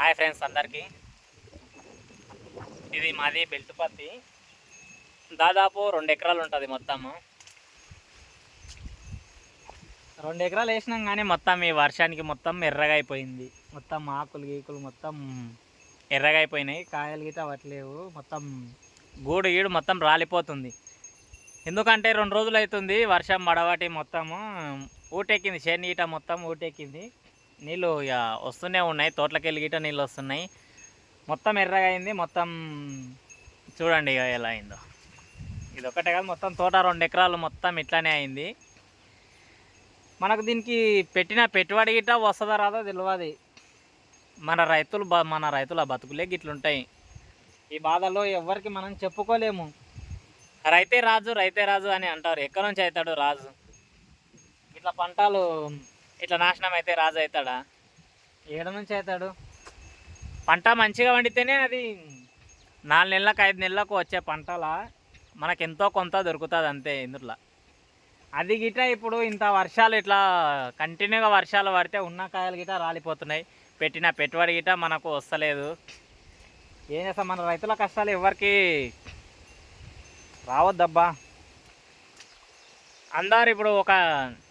Hi friends అందరికీ. ఇది మాది బెల్ట్ పత్తి. దాదాపు రెండు ఎకరాలు ఉంటుంది మొత్తము. రెండు ఎకరాలు వేసినాం కానీ మొత్తం ఈ వర్షానికి మొత్తం ఎర్రగా అయిపోయింది మొత్తం ఆకులు గీకులు మొత్తం ఎర్రగా అయిపోయినాయి కాయలు గీత అవ్వట్లేవు మొత్తం గూడు గీడు మొత్తం రాలిపోతుంది. ఎందుకంటే రెండు రోజులు అవుతుంది వర్షం మడవాటి మొత్తము ఊటెక్కింది. చేను మొత్తం ఊటెక్కింది. నీళ్ళు ఇక వస్తూనే ఉన్నాయి. తోటలోకి వెళ్ళి నీళ్ళు వస్తున్నాయి. మొత్తం ఎర్రగా అయింది మొత్తం చూడండి ఇక ఎలా అయిందో. ఇది ఒకటే కాదు మొత్తం తోట రెండు ఎకరాలు మొత్తం ఇట్లానే అయింది. మనకు దీనికి పెట్టిన పెట్టుబడి గిట్ట వస్తుందా రాదో తెలియదు మన రైతులు మన రైతుల బతుకులే గిట్లుంటాయి. ఈ బాధలో ఎవరికి మనం చెప్పుకోలేము. రైతే రాజు రైతే రాజు అని అంటారు. ఎక్కడి నుంచి అవుతాడు రాజు? ఇట్లా పంటలు ఇట్లా నాశనం అయితే రాజు అవుతాడా? ఏడ నుంచి అవుతాడు? పంట మంచిగా వండితేనే అది నాలుగు నెలలకు ఐదు నెలలకు వచ్చే పంటల. మనకు ఎంతో కొంత దొరుకుతుంది అంతే ఇందులో. అది గిట ఇప్పుడు ఇంత వర్షాలు ఇట్లా కంటిన్యూగా వర్షాలు పడితే ఉన్న కాయలు గిట రాలిపోతున్నాయి. పెట్టిన పెట్టుబడి గిట మనకు వస్తలేదు. ఏం చేస్తాం? మన రైతుల కష్టాలు ఎవరికి రావద్దబ్బా. అందరు ఇప్పుడు ఒక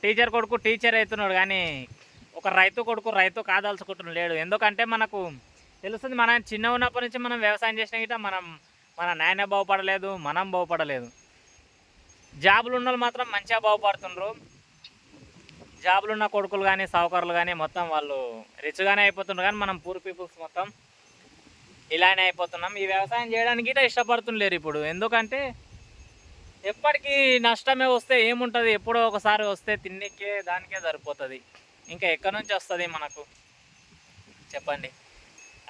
టీచర్ కొడుకు టీచర్ అవుతున్నాడు కానీ ఒక రైతు కొడుకు రైతు కాదాల్చుకుంటున్నాడు లేడు. ఎందుకంటే మనకు తెలుస్తుంది మనం చిన్న ఉన్నప్పటి నుంచి మనం వ్యవసాయం చేసిన గిట్ట మనం మన నాయన బాగుపడలేదు మనం బాగుపడలేదు. జాబులు ఉన్న వాళ్ళు మాత్రం మంచిగా బాగుపడుతుండ్రు. జాబులు ఉన్న కొడుకులు కానీ సావుకారులు కానీ మొత్తం వాళ్ళు రిచ్గానే అయిపోతుండ్రు కానీ మనం పూర్ పీపుల్స్ మొత్తం ఇలానే అయిపోతున్నాం. ఈ వ్యవసాయం చేయడానికి ఇష్టపడుతుండలేరు ఇప్పుడు. ఎందుకంటే ఎప్పటికీ నష్టమే వస్తే ఏముంటుంది? ఎప్పుడో ఒకసారి వస్తే తిన్నికే దానికే సరిపోతుంది. ఇంకా ఎక్కడి నుంచి వస్తుంది మనకు? చెప్పండి.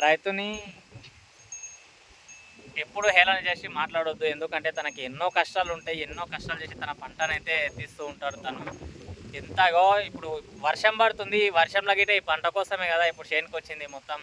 రైతుని ఎప్పుడు హేళన చేసి మాట్లాడొద్దు. ఎందుకంటే తనకి ఎన్నో కష్టాలు ఉంటాయి. ఎన్నో కష్టాలు చేసి తన పంటనైతే తీస్తూ ఉంటాడు తను. ఎంతగో ఇప్పుడు వర్షం పడుతుంది. ఈ వర్షంలో గిట్ట ఈ పంట కోసమే కదా ఇప్పుడు చేనుకొచ్చింది మొత్తం.